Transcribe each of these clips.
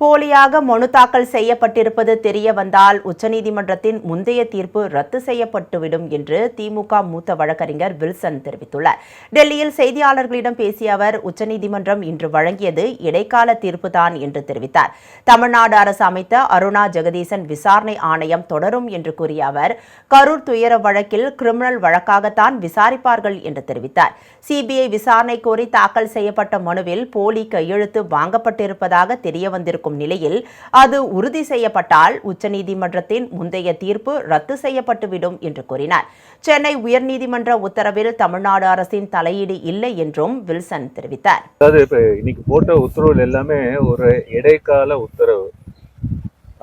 போலியாக மனு தாக்கல் செய்யப்பட்டிருப்பது தெரிய வந்தால் உச்சநீதிமன்றத்தின் முந்தைய தீர்ப்பு ரத்து செய்யப்பட்டுவிடும் என்று திமுக மூத்த வழக்கறிஞர் வில்சன் தெரிவித்துள்ளார். டெல்லியில் செய்தியாளர்களிடம் பேசிய அவர் உச்சநீதிமன்றம் இன்று வழங்கியது இடைக்கால தீர்ப்புதான் என்று தெரிவித்தார். தமிழ்நாடு அரசு அமைத்த அருணா ஜெகதீசன் விசாரணை ஆணையம் தொடரும் என்று கூறிய அவர் கரூர் துயர வழக்கில் கிரிமினல் வழக்காகத்தான் விசாரிப்பார்கள் என்று தெரிவித்தார். சிபிஐ விசாரணை கோரி தாக்கல் செய்யப்பட்ட மனுவில் போலி கையெழுத்து வாங்கப்பட்டிருப்பதாக தெரிய வந்திருக்கும் நிலையில் அது உறுதி செய்யப்பட்டால் உச்சநீதிமன்றத்தின் முந்தைய தீர்ப்பு ரத்து செய்யப்பட்டுவிடும் என்று கூறினார். சென்னை உயர்நீதிமன்ற உத்தரவில் தமிழ்நாடு அரசின் தலையீடு இல்லை என்றும் வில்சன் தெரிவித்தார். அதாவது இப்போ இன்னைக்கு போட்ட உத்தரவுகள் எல்லாமே ஒரு இடைக்கால உத்தரவு.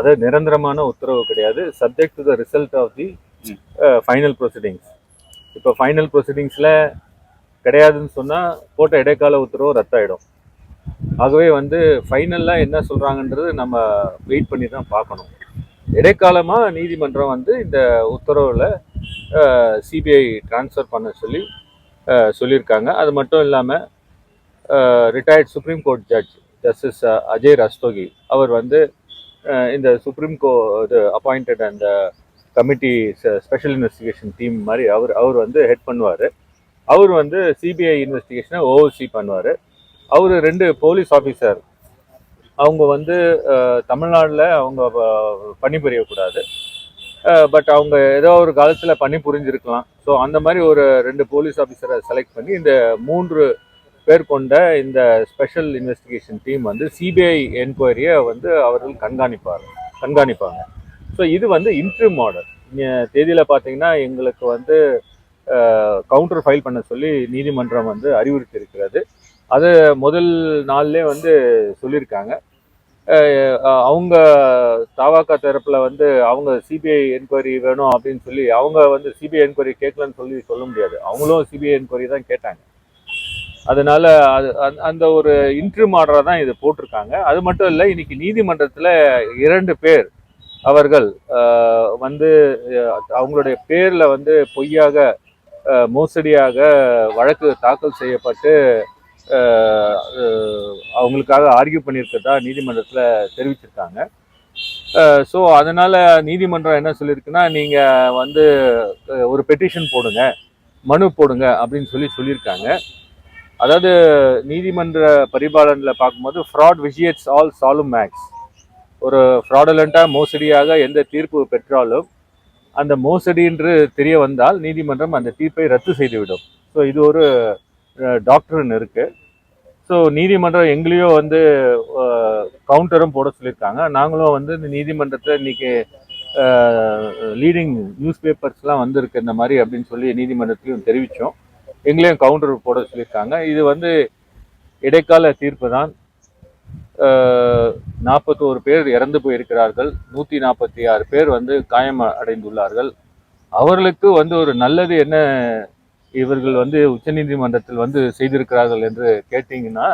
அது நிரந்தரமான உத்தரவு கிடையாது. Subject to the result of the final proceedings இப்போ ஃபைனல் ப்ரொசீடிங்ஸில் கிடையாதுன்னு சொன்னால் போட்ட இடைக்கால உத்தரவு ரத்தாயிடும். ஆகவே வந்து ஃபைனலாக என்ன சொல்கிறாங்கன்றது நம்ம வெயிட் பண்ணி தான் பார்க்கணும். இடைக்காலமாக நீதிமன்றம் வந்து இந்த உத்தரவில் சிபிஐ ட்ரான்ஸ்ஃபர் பண்ண சொல்லி சொல்லியிருக்காங்க. அது மட்டும் இல்லாமல் retired supreme court judge justice Ajay Rastogi அவர் வந்து இந்த சுப்ரீம் கோ இது அப்பாயிண்டட் அந்த கமிட்டி ஸ்பெஷல் இன்வெஸ்டிகேஷன் டீம் மாதிரி அவர் அவர் வந்து ஹெட் பண்ணுவார். அவர் வந்து சிபிஐ இன்வெஸ்டிகேஷனை ஓவர்சி பண்ணுவார். அவர் ரெண்டு போலீஸ் ஆஃபீஸர் அவங்க வந்து தமிழ்நாட்டில் அவங்க பணிபுரியக்கூடாது பட் அவங்க ஏதோ ஒரு காலத்தில் பணி புரிஞ்சிருக்கலாம். ஸோ அந்த மாதிரி ஒரு ரெண்டு போலீஸ் ஆஃபீஸரை செலக்ட் பண்ணி இந்த மூன்று பேர் கொண்ட இந்த ஸ்பெஷல் இன்வெஸ்டிகேஷன் டீம் வந்து சிபிஐ என்கொயரியை வந்து அவர்கள் கண்காணிப்பார் கண்காணிப்பாங்க. ஸோ இது வந்து இன்ட்ரிம் மாடல் தேதியில் பார்த்தீங்கன்னா எங்களுக்கு வந்து கவுண்டர் ஃபைல் பண்ண சொல்லி நீதிமன்றம் வந்து அறிவுறுத்தி இருக்கிறது அது முதல் நாள்லேயே வந்து சொல்லியிருக்காங்க அவங்க தாவாக்கா தரப்பில் வந்து அவங்க சிபிஐ என்கொயரி வேணும் அப்படின்னு சொல்லி அவங்க வந்து சிபிஐ என்கொயரி கேட்கலன்னு சொல்லி சொல்ல முடியாது. அவங்களும் சிபிஐ என்கொயரி தான் கேட்டாங்க. அதனால அது அந்த- அந்த ஒரு இன்ட்ரிம் ஆர்டராக தான் இது போட்டிருக்காங்க. அது மட்டும் இல்லை இன்னைக்கு நீதிமன்றத்தில் இரண்டு பேர் அவர்கள் வந்து அவங்களுடைய பேரில் வந்து பொய்யாக மோசடியாக வழக்கு தாக்கல் செய்யப்பட்டு அவங்களுக்காக ஆர்கியூ பண்ணியிருக்கிறதா நீதிமன்றத்தில் தெரிவிச்சிருக்காங்க. ஸோ அதனால் நீதிமன்றம் என்ன சொல்லியிருக்குன்னா நீங்கள் வந்து ஒரு பெட்டிஷன் போடுங்க மனு போடுங்க அப்படின்னு சொல்லி சொல்லியிருக்காங்க. அதாவது நீதிமன்ற பரிபாலனில் பார்க்கும்போது ஃப்ராட் விஜியட்ஸ் ஆல் சாலும் மேக்ஸ் ஒரு ஃப்ராடலண்ட்டாக மோசடியாக எந்த தீர்ப்பு பெற்றாலும் அந்த மோசடி என்று தெரிய வந்தால் நீதிமன்றம் அந்த தீர்ப்பை ரத்து செய்துவிடும். ஸோ இது ஒரு டாக்டர்னு இருக்குது ஸோ நீதிமன்றம் எங்களையோ வந்து கவுண்டரும் போட சொல்லியிருக்காங்க. நாங்களும் வந்து இந்த நீதிமன்றத்தில் இன்றைக்கி லீடிங் நியூஸ் பேப்பர்ஸ்லாம் வந்திருக்கு இந்த மாதிரி அப்படின்னு சொல்லி நீதிமன்றத்திலையும் தெரிவித்தோம் எங்களையும் கவுண்டர் போட சொல்லியிருக்காங்க. இது வந்து இடைக்கால தீர்ப்பு தான். நாற்பத்தோரு பேர் இறந்து போயிருக்கிறார்கள். நூற்றி நாற்பத்தி ஆறு பேர் வந்து காயம் அடைந்துள்ளார்கள். அவர்களுக்கு வந்து ஒரு நல்லது என்ன இவர்கள் வந்து உச்சநீதிமன்றத்தில் வந்து செய்திருக்கிறார்கள் என்று கேட்டிங்கன்னா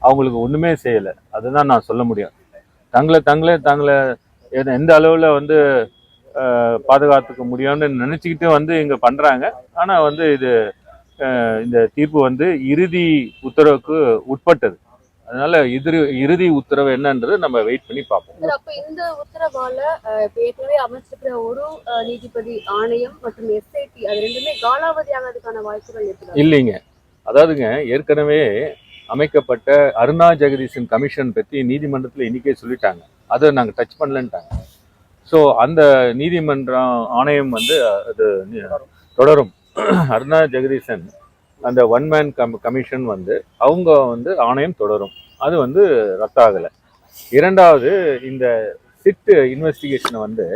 அவங்களுக்கு ஒன்றுமே செய்யலை. அதுதான் நான் சொல்ல முடியும். தங்களை தங்களே தங்களை எந்த- எந்த அளவில் வந்து பாதுகாத்துக்க முடியும்னு நினச்சிக்கிட்டு வந்து இங்கே பண்ணுறாங்க ஆனால் வந்து இது அஹ், இந்த தீர்ப்பு வந்து இறுதி உத்தரவுக்கு உட்பட்டது. அதனால இறுதி இறுதி உத்தரவு என்னன்றது நம்ம வெயிட் பண்ணி பார்ப்போம். அப்ப இந்த உத்தரவால ஏற்கனவே அமைச்சிருக்கிற ஒரு நீதிபதி ஆணையம் மற்றும் எஸ்ஐடி அது ரெண்டுமே காலாவதி ஆகிறதுக்கான வாய்ப்புகள் இருக்கு இல்லைங்க. அதாவதுங்க ஏற்கனவே அமைக்கப்பட்ட அருணா ஜெகதீசன் கமிஷன் பற்றி நீதிமன்றத்தில் இன்னைக்கே சொல்லிட்டாங்க. அதை நாங்கள் டச் பண்ணலன்ட்டாங்க. ஸோ அந்த நீதிமன்றம் ஆணையம் வந்து அது தொடரும். அருணா ஜெகதீசன் அந்த ஒன் மேன் கம் கமிஷன் வந்து அவங்க வந்து ஆணையம் தொடரும். அது வந்து ரத்தாகலை. இரண்டாவது இந்த சிட்டு இன்வெஸ்டிகேஷனை வந்து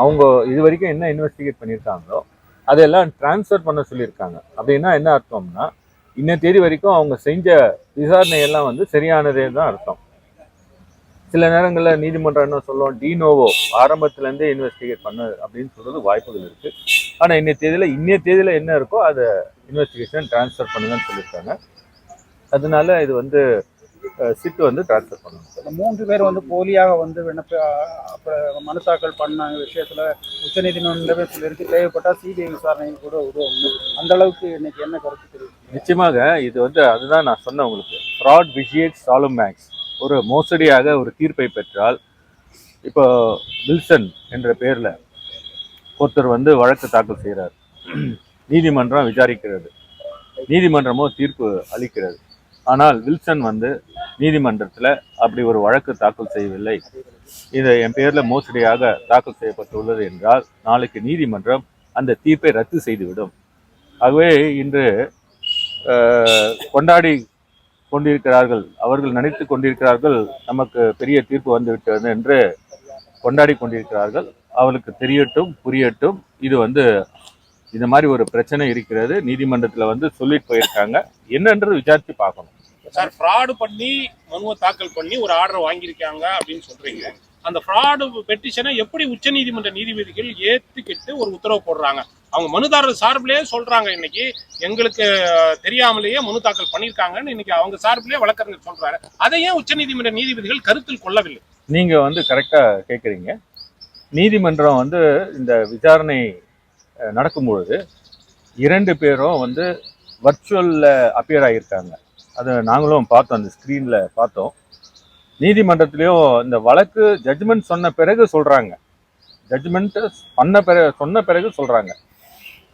அவங்க இது வரைக்கும் என்ன இன்வெஸ்டிகேட் பண்ணியிருக்காங்களோ அதெல்லாம் ட்ரான்ஸ்ஃபர் பண்ண சொல்லியிருக்காங்க அப்படின்னா என்ன அர்த்தம்னா இன்ன தேதி வரைக்கும் அவங்க செஞ்ச விசாரணையெல்லாம் வந்து சரியானதே தான் அர்த்தம். சில நேரங்களில் நீதிமன்றம் என்ன சொல்லும்? டினோவோ ஆரம்பத்துலேருந்தே இன்வெஸ்டிகேட் பண்ண அப்படின்னு சொல்றது வாய்ப்புகள் இருக்கு. ஆனால் இன்னைய தேதியில் இன்னைய தேதியில் என்ன இருக்கோ அதை இன்வெஸ்டிகேஷன் ட்ரான்ஸ்ஃபர் பண்ணுங்கன்னு சொல்லியிருக்காங்க. அதனால இது வந்து சிட் வந்து ட்ரான்ஸ்ஃபர் பண்ணணும் இந்த மூன்று பேர் வந்து போலியாக வந்து விண்ணப்ப மனு தாக்கல் பண்ண விஷயத்துல. உச்சநீதிமன்றமே சொல்லியிருக்கு. தேவைப்பட்டால் சிபிஐ விசாரணை கூட உதவும் அந்த அளவுக்கு இன்னைக்கு என்ன கருத்து தெரியும் நிச்சயமாக இது வந்து அதுதான் நான் சொன்னேன் உங்களுக்கு. ஃப்ராட் விஷியேட் சாலும் மேக்ஸ் ஒரு மோசடியாக ஒரு தீர்ப்பை பெற்றால் இப்போ வில்சன் என்ற பெயரில் ஒருத்தர் வந்து வழக்கு தாக்கல் செய்கிறார் நீதிமன்றம் விசாரிக்கிறது. நீதிமன்றமோ தீர்ப்பு அளிக்கிறது. ஆனால் வில்சன் வந்து நீதிமன்றத்தில் அப்படி ஒரு வழக்கு தாக்கல் செய்யவில்லை. இது என் பேரில் மோசடியாக தாக்கல் செய்யப்பட்டுள்ளது என்றால் நாளைக்கு நீதிமன்றம் அந்த தீர்ப்பை ரத்து செய்துவிடும். ஆகவே இன்று கொண்டாடி கொண்டிருக்கிறார்கள். அவர்கள் நினைத்து கொண்டிருக்கிறார்கள். நமக்கு பெரிய தீர்ப்பு வந்துவிட்டது என்று கொண்டாடி கொண்டிருக்கிறார்கள். அவளுக்கு தெரியட்டும் புரியட்டும். இது வந்து இந்த மாதிரி ஒரு பிரச்சனை இருக்கிறது. நீதிமன்றத்தில் வந்து சொல்லிட்டு போயிருக்காங்க. என்னன்றது விசாரித்து பார்க்கணும். சார் ஃப்ராடு பண்ணி மனுவை தாக்கல் பண்ணி ஒரு ஆர்டர் வாங்கியிருக்காங்க அப்படின்னு சொல்றீங்க. அந்த ஃப்ராடு பெட்டிஷனை எப்படி உச்சநீதிமன்ற நீதிபதிகள் ஏற்றுக்கிட்டு ஒரு உத்தரவு போடுறாங்க? அவங்க மனுதாரர் சார்பிலேயே சொல்றாங்க இன்னைக்கு. எங்களுக்கு தெரியாமலேயே மனு தாக்கல் பண்ணியிருக்காங்கன்னு இன்னைக்கு அவங்க சார்பிலேயே வழக்கறிஞர் சொல்றாரு. அதை ஏன் உச்சநீதிமன்ற நீதிபதிகள் கருத்தில் கொள்ளவில்லை? நீங்க வந்து கரெக்டா கேட்குறீங்க நீதிமன்றம் வந்து இந்த விசாரணை நடக்கும் பொழுது இரண்டு பேரும் வந்து வர்ச்சுவலில் அப்பியர் ஆகியிருக்காங்க. அதை நாங்களும் பார்த்தோம் அந்த ஸ்க்ரீனில் பார்த்தோம். நீதிமன்றத்திலையும் இந்த வழக்கு ஜட்ஜ்மெண்ட் சொன்ன பிறகு சொல்கிறாங்க ஜட்ஜ்மெண்ட்டு பண்ண பிறகு சொன்ன பிறகு சொல்கிறாங்க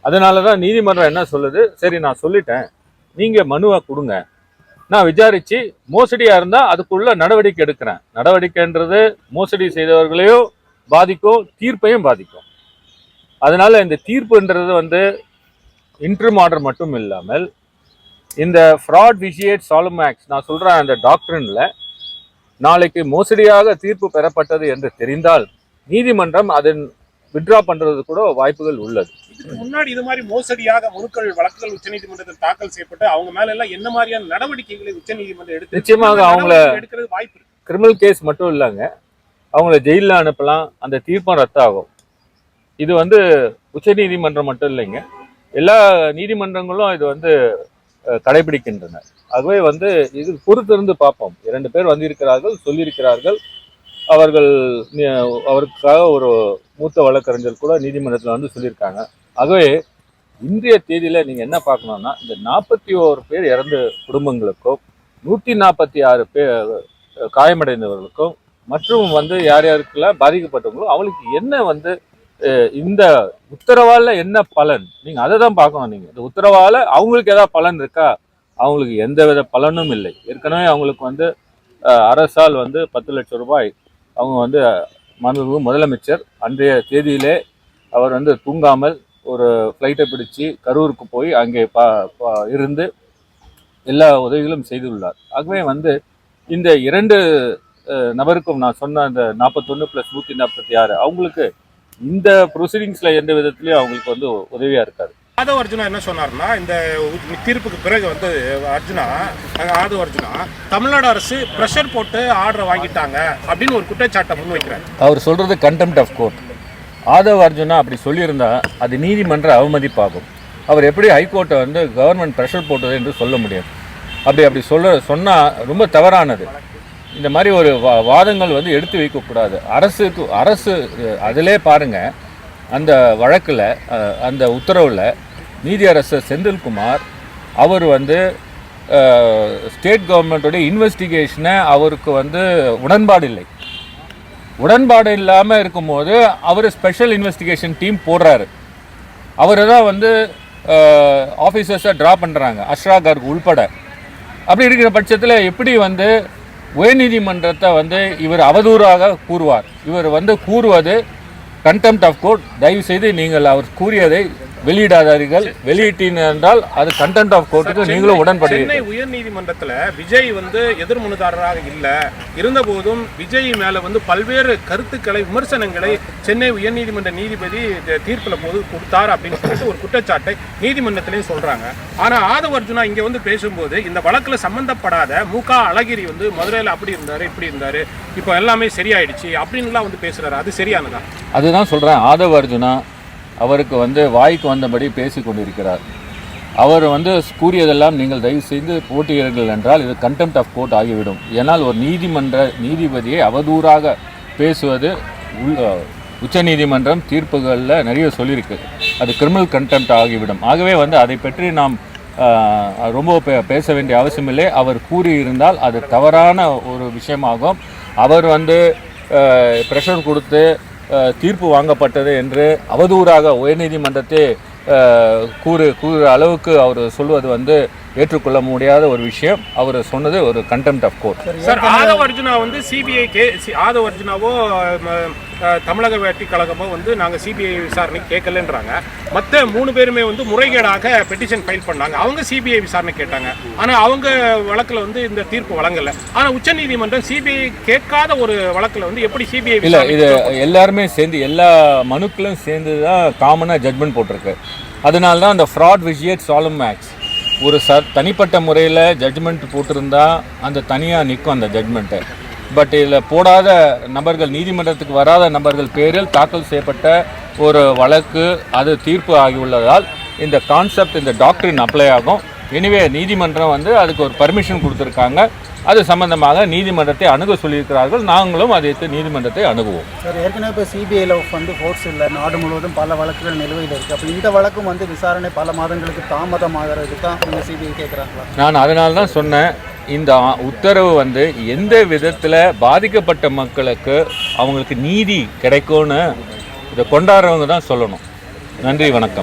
அதனால தான் நீதிமன்றம் என்ன சொல்லுது? சரி நான் சொல்லிட்டேன். நீங்கள் மனுவை கொடுங்க. நான் விசாரித்து மோசடியாக இருந்தால் அதுக்குள்ள நடவடிக்கை எடுக்கிறேன். நடவடிக்கைன்றது மோசடி செய்தவர்களையும் பாதிக்கும் தீர்ப்பையும் பாதிக்கும். அதனால் இந்த தீர்ப்புன்றது வந்து இன்ட்ரும் ஆர்டர் மட்டும் இல்லாமல் இந்த ஃப்ராட் விஷியேட் சாலும் ஆக்ட்ஸ் நான் சொல்கிறேன் அந்த டாக்டரின்ல நாளைக்கு மோசடியாக தீர்ப்பு பெறப்பட்டது என்று தெரிந்தால் நீதிமன்றம் அதன் வித்ட்ரா பண்றது கூட வாய்ப்புகள் உள்ளது. முன்னாடி இது மாதிரி மோசடியாக மனுக்கள் வழக்குகள் உச்சநீதிமன்றத்தில் தாக்கல் செய்யப்பட்டு அவங்க மேல எல்லாம் என்ன மாதிரியான நடவடிக்கைகளை உச்சநீதிமன்றம் எடுத்து நிச்சயமாக அவங்கள எடுக்கிறது வாய்ப்பு கிரிமினல் கேஸ் மட்டும் இல்லைங்க. அவங்கள ஜெயிலில் அனுப்பலாம். அந்த தீர்ப்பம் ரத்தாகும். இது வந்து உச்சநீதிமன்றம் மட்டும் இல்லைங்க. எல்லா நீதிமன்றங்களும் இது வந்து கடைபிடிக்கின்றன. ஆகவே வந்து இது பொறுத்திருந்து பார்ப்போம். இரண்டு பேர் வந்திருக்கிறார்கள் சொல்லியிருக்கிறார்கள். அவர்கள் அவருக்காக ஒரு மூத்த வழக்கறிஞர் கூட நீதிமன்றத்தில் வந்து சொல்லியிருக்காங்க. ஆகவே இன்றைய தேதியில் நீங்கள் என்ன பார்க்கணும்னா இந்த நாற்பத்தி ஓரு பேர் இறந்த குடும்பங்களுக்கும் நூற்றி நாற்பத்தி ஆறு பேர் காயமடைந்தவர்களுக்கும் மற்றும் வந்து யார் யாருக்கெல்லாம் பாதிக்கப்பட்டவங்களோ அவங்களுக்கு என்ன வந்து இந்த உத்தரவால என்ன பலன்? நீங்கள் அதை தான் பார்க்கணும் நீங்கள் இந்த உத்தரவால அவங்களுக்கு ஏதாவது பலன் இருக்கா? அவங்களுக்கு எந்த வித பலனும் இல்லை. ஏற்கனவே அவங்களுக்கு வந்து அரசால் வந்து பத்து லட்சம் ரூபாய் அவங்க வந்து மனு முதலமைச்சர் அன்றைய தேதியிலே அவர் வந்து தூங்காமல் ஒரு ஃப்ளைட்டை பிடிச்சி கரூருக்கு போய் அங்கே பா இருந்து எல்லா உதவிகளும் செய்துள்ளார். ஆகவே வந்து இந்த இரண்டு நபருக்கும் நான் சொன்ன அந்த நாற்பத்தொன்று ப்ளஸ் நூற்றி நாற்பத்தி ஆறு அவங்களுக்கு இந்த ப்ரொசீடிங்ஸில் எந்த விதத்துலையும் அவங்களுக்கு வந்து உதவியாக இருக்காது. ஆதவ அர்ஜுனா என்ன சொன்னார்னா இந்த தீர்ப்புக்கு பிறகு வந்து அர்ஜுனா அஹ் ஆதவ அர்ஜுனா தமிழ்நாடு அரசு ப்ரெஷர் போட்டு ஆர்டரை வாங்கிட்டாங்க அப்படின்னு ஒரு குற்றச்சாட்டை முன்வைக்கிறார். அவர் சொல்றது contempt of court Adhav Arjuna அப்படி சொல்லியிருந்தா அது நீதிமன்ற அவமதிப்பாகும். அவர் எப்படி ஹைகோர்ட்டை வந்து கவர்மெண்ட் ப்ரெஷர் போட்டது என்று சொல்ல முடியும் அப்படி அப்படி சொல்ல சொன்னால் ரொம்ப தவறானது. இந்த மாதிரி ஒரு வா வாதங்கள் வந்து எடுத்து வைக்கக்கூடாது அரசுக்கு அரசு அதிலே பாருங்கள் அந்த வழக்கில் அந்த உத்தரவில் நீதியரசர் செந்தில்குமார் அவர் வந்து ஸ்டேட் கவர்மெண்ட்டுடைய இன்வெஸ்டிகேஷனை அவருக்கு வந்து உடன்பாடு இல்லை. உடன்பாடு இல்லாமல் இருக்கும்போது அவர் ஸ்பெஷல் இன்வெஸ்டிகேஷன் டீம் போடுறாரு. அவர் தான் வந்து ஆஃபீஸர்ஸை ட்ரா பண்ணுறாங்க அஷ்ரா கர்க் உள்பட. அப்படி இருக்கிற பட்சத்தில் எப்படி வந்து உயர்நீதிமன்றத்தை வந்து இவர் அவதூறாக கூறுவார்? இவர் வந்து கூறுவது கண்டெம்ட் ஆஃப் கோர்ட் தயவு செய்து நீங்கள் அவர் கூறியதை வெளியிடாதீர்கள். வெளியிட்டீங்க என்றால் அது கண்டெம்ட் ஆஃப் கோர்ட்டுக்கு நீங்களும் உடன்படுவீர்கள். சென்னை உயர்நீதிமன்றத்துல விஜய் வந்து எதிர் மனுதாரராக இல்ல. இருந்தபோதும் விஜய் மேல வந்து பல்வேறு கருத்துக்களை விமர்சனங்களை சென்னை உயர்நீதிமன்ற நீதிபதி தீர்ப்புல போது கொடுத்தார் அப்படின்னு சொல்லிட்டு ஒரு குற்றச்சாட்டை நீதிமன்றத்திலையும் சொல்றாங்க. ஆனா ஆதவ அர்ஜுனா இங்க வந்து பேசும்போது இந்த வழக்குல சம்பந்தப்படாத மு க. அழகிரி வந்து மதுரையில அப்படி இருந்தாரு இப்படி இருந்தாரு இப்போ எல்லாமே சரியாயிடுச்சு அப்படின்லாம் வந்து பேசுறாரு. அது சரியானதா? அதுதான் சொல்கிறேன் ஆதவ் அர்ஜுனா அவருக்கு வந்து வாய்க்கு வந்தபடி பேசி கொண்டிருக்கிறார். அவர் வந்து கூறியதெல்லாம் நீங்கள் தயவு செய்து போட்டுகிறீர்கள் என்றால் இது கண்டெம்ட் ஆஃப் கோர்ட் ஆகிவிடும். ஏனால் ஒரு நீதிமன்ற நீதிபதியை அவதூறாக பேசுவது உள் உச்சநீதிமன்றம் தீர்ப்புகளில் நிறைய சொல்லியிருக்கு அது கிரிமினல் கண்டெம்ட் ஆகிவிடும். ஆகவே வந்து அதை பற்றி நாம் ரொம்ப பே- பேச வேண்டிய அவசியமில்லை அவர் கூறியிருந்தால் அது தவறான ஒரு விஷயமாகும். அவர் வந்து ப்ரெஷர் கொடுத்து தீர்ப்பு வாங்கப்பட்டது என்று அவதூறாக உயர்நீதிமன்றத்தை கூறு கூறுகிற அளவுக்கு அவர் சொல்வது வந்து ஏற்றுக்கொள்ள முடியாத ஒரு விஷயம். அவர் சொன்னது ஒரு contempt of court sir Adhav Arjuna வந்து சிபிஐ கே சி- ஆதவ அர்ஜுனாவோ தமிழக வெட்டி கழகமோ வந்து நாங்க சிபிஐ விசாரணை கேட்கலன்றாங்க. மற்ற மூணு பேருமே வந்து முறைகேடாக பெட்டிஷன் ஃபைல் பண்ணாங்க. அவங்க சிபிஐ விசாரணை கேட்டாங்க. ஆனா அவங்க வழக்குல வந்து இந்த தீர்ப்பு வழங்கல. ஆனா உச்சநீதிமன்றம் சிபிஐ கேட்காத ஒரு வழக்குல வந்து எப்படி சிபிஐ இல்லை இது எல்லாருமே சேர்ந்து எல்லா மனுக்களும் சேர்ந்து தான் காமனாக ஜட்மெண்ட் போட்டிருக்கு. அதனால தான் அந்த ஃப்ராட் விஷயட் சாலம் மேக்ஸ் ஒரு ச தனிப்பட்ட முறையில் ஜட்ஜ்மெண்ட் போட்டிருந்தா அந்த தனியாக நிற்கும் அந்த ஜட்மெண்ட்டு பட் இதில் போடாத நபர்கள் நீதிமன்றத்துக்கு வராத நபர்கள் பேரில் தாக்கல் செய்யப்பட்ட ஒரு வழக்கு அது தீர்ப்பு ஆகியுள்ளதால் இந்த கான்செப்ட் இந்த டாக்டரின் அப்ளை ஆகும். எனிவே நீதிமன்றம் வந்து அதுக்கு ஒரு பர்மிஷன் கொடுத்துருக்காங்க. அது சம்பந்தமாக நீதிமன்றத்தை அணுக சொல்லியிருக்கிறார்கள். நாங்களும் அதை நீதிமன்றத்தை அணுகுவோம். சார் ஏற்கனவே இப்போ சிபிஐயில் வந்து ஃபோர்ஸ் இல்லை. நாடு முழுவதும் பல வழக்குகள் நிலுவையில் இருக்குது அப்போ இந்த வழக்கும் வந்து விசாரணை பல மாதங்களுக்கு தாமதமாகிறது தான் நீங்கள் சிபிஐ கேட்குறாங்களா நான் அதனால தான் சொன்னேன். இந்த உத்தரவு வந்து எந்த விதத்தில் பாதிக்கப்பட்ட மக்களுக்கு அவங்களுக்கு நீதி கிடைக்கும்னு இதை கொண்டாடுறவங்க தான் சொல்லணும். நன்றி வணக்கம்.